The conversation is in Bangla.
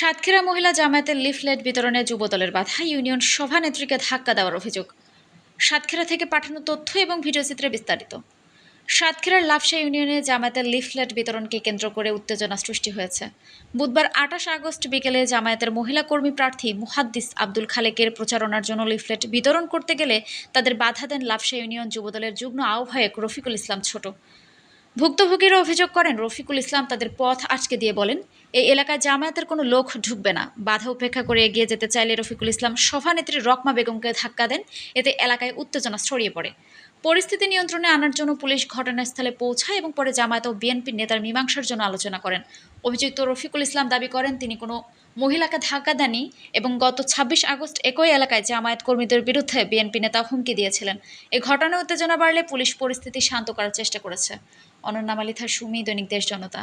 সাতক্ষীরা মহিলা জামায়াতের লিফলেট বিতরণে যুবদলের বাধা, ইউনিয়ন সভানেত্রীকে ধাক্কা দেওয়ার অভিযোগ। সাতক্ষীরা থেকে পাঠানো তথ্য এবং ভিডিওচিত্রে বিস্তারিত। সাতক্ষীরার লাফসা ইউনিয়নে জামায়াতের লিফলেট বিতরণকে কেন্দ্র করে উত্তেজনা সৃষ্টি হয়েছে। বুধবার আঠাশ আগস্ট বিকেলে জামায়াতের মহিলা কর্মী প্রার্থী মুহাদ্দিস আব্দুল খালেকের প্রচারণার জন্য লিফলেট বিতরণ করতে গেলে তাদের বাধা দেন লাফসা ইউনিয়ন যুবদলের যুগ্ম আহ্বায়ক রফিকুল ইসলাম ছোট। ভুক্তভোগীরা অভিযোগ করেন, রফিকুল ইসলাম তাদের পথ আটকে দিয়ে বলেন, এই এলাকায় জামায়াতের কোনো লোক ঢুকবে না। বাধা উপেক্ষা করে এগিয়ে যেতে চাইলে রফিকুল ইসলাম সভানেত্রী রকমা বেগমকে ধাক্কা দেন। এতে এলাকায় উত্তেজনা ছড়িয়ে পড়ে। পরিস্থিতি নিয়ন্ত্রণে আনার জন্য পুলিশ ঘটনাস্থলে পৌঁছায় এবং পরে জামায়াত ও বিএনপির নেতার মীমাংসার জন্য আলোচনা করেন। অভিযুক্ত রফিকুল ইসলাম দাবি করেন, তিনি কোনো মহিলাকে ধাক্কা দেননি এবং গত ছাব্বিশ আগস্ট একই এলাকায় জামায়াত কর্মীদের বিরুদ্ধে বিএনপি নেতা হুমকি দিয়েছিলেন। এ ঘটনায় উত্তেজনা বাড়লে পুলিশ পরিস্থিতি শান্ত করার চেষ্টা করেছে। অনন্যা মালিথা সুমি দৈনিক দেশ জনতা।